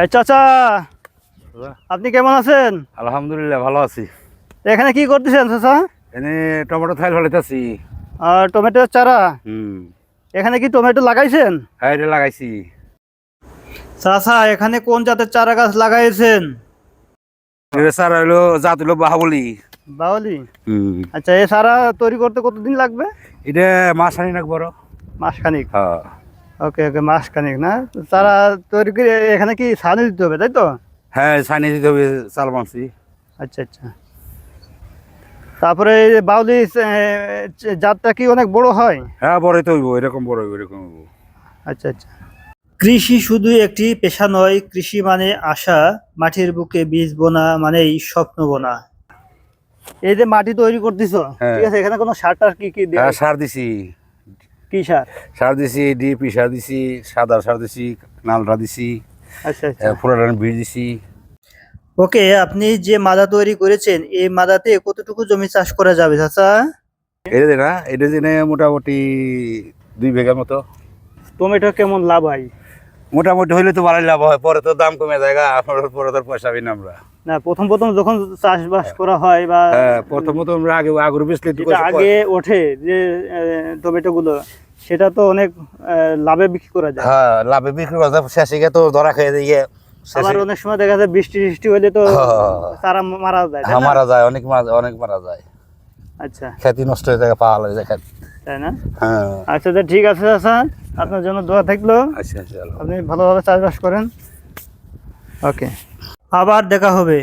এই চাচা আপনি কেমন আছেন? আলহামদুলিল্লাহ ভালো আছি। এখানে কি করতেছেন চাচা? এনে টমেটো থাইল ফেলাইতেছি। আর টমেটোর চারা? হুম। এখানে কি টমেটো লাগাইছেন? হ্যাঁ এটা লাগাইছি। চাচা এখানে কোন জাতের চারা গাছ লাগাইছেন? স্যার হইল জাত হইল বাহাবলি বাউলি আচ্ছা এ চারা তৈরি করতে কতদিন লাগবে? এটা মাছ আনি বড় মাসখানিক। হ্যাঁ। ওকে ওকে মাসখানিক না? তো চারা তৈরি করে এখানে কি দিতে হবে তাই তো? হ্যাঁ দিতে হবে চাল আচ্ছা আচ্ছা। তারপরে বাউলি জাতটা কি অনেক বড় হয়? হ্যাঁ বড়ই তো হইব এরকম বড় হইব এরকম হইব। আচ্ছা আচ্ছা। কৃষি শুধু একটি পেশা নয় কৃষি মানে আশা মাটির বুকে বীজ বোনা মানেই স্বপ্ন বোনা। এই যে মাটি তৈরি করতেছ হ্যাঁ। ঠিক আছে এখানে কোনো সার টার কি কি হ্যাঁ সার দিছি। কি সার? সার দিছি ডিপি সার দিছি সাদা সার দিছি নালটা দিছি আচ্ছা আচ্ছা। বীজ দিছি। ওকে আপনি যে মাদা তৈরি করেছেন এই মাদাতে কতটুকু জমি চাষ করা যাবে চাচা? এটা যে না এটা যে মোটামুটি দুই বিঘার মতো। টমেটো কেমন লাভ হয়? মোটামুটি হইলে তো ভালোই লাভ হয় পরে তো দাম কমে যায় গা, আপনার পরে তো পয়সা পাই না আমরা। না প্রথম প্রথম যখন চাষবাস করা হয় বা হ্যাঁ প্রথমত আমরা আগে আগুর পয়সা- আগে ওঠে যে টমেটো গুলো সেটা তো অনেক লাভে বিক্রি করা যায়। হ্যাঁ লাভে বিক্রি করা যায় শেষে গিয়ে তো ধরা খেয়ে দিয়ে আবার অনেক সময় দেখা যায় বৃষ্টি বৃষ্টি হলে তো হ্যাঁ। তারা মারা যায় হ্যাঁ মারা যায় অনেক মারা- অনেক মারা যায়। আচ্ছা। খেতি নষ্ট হয়ে যায় পাওয়া হয়ে যায় খেত তাই না? হ্যাঁ। আচ্ছা তো ঠিক আছে চাচা। আপনার জন্য দোয়া থাকল। আচ্ছা আচ্ছা আপনি ভালোভাবে চাষবাস করেন। ওকে। আবার দেখা হবে।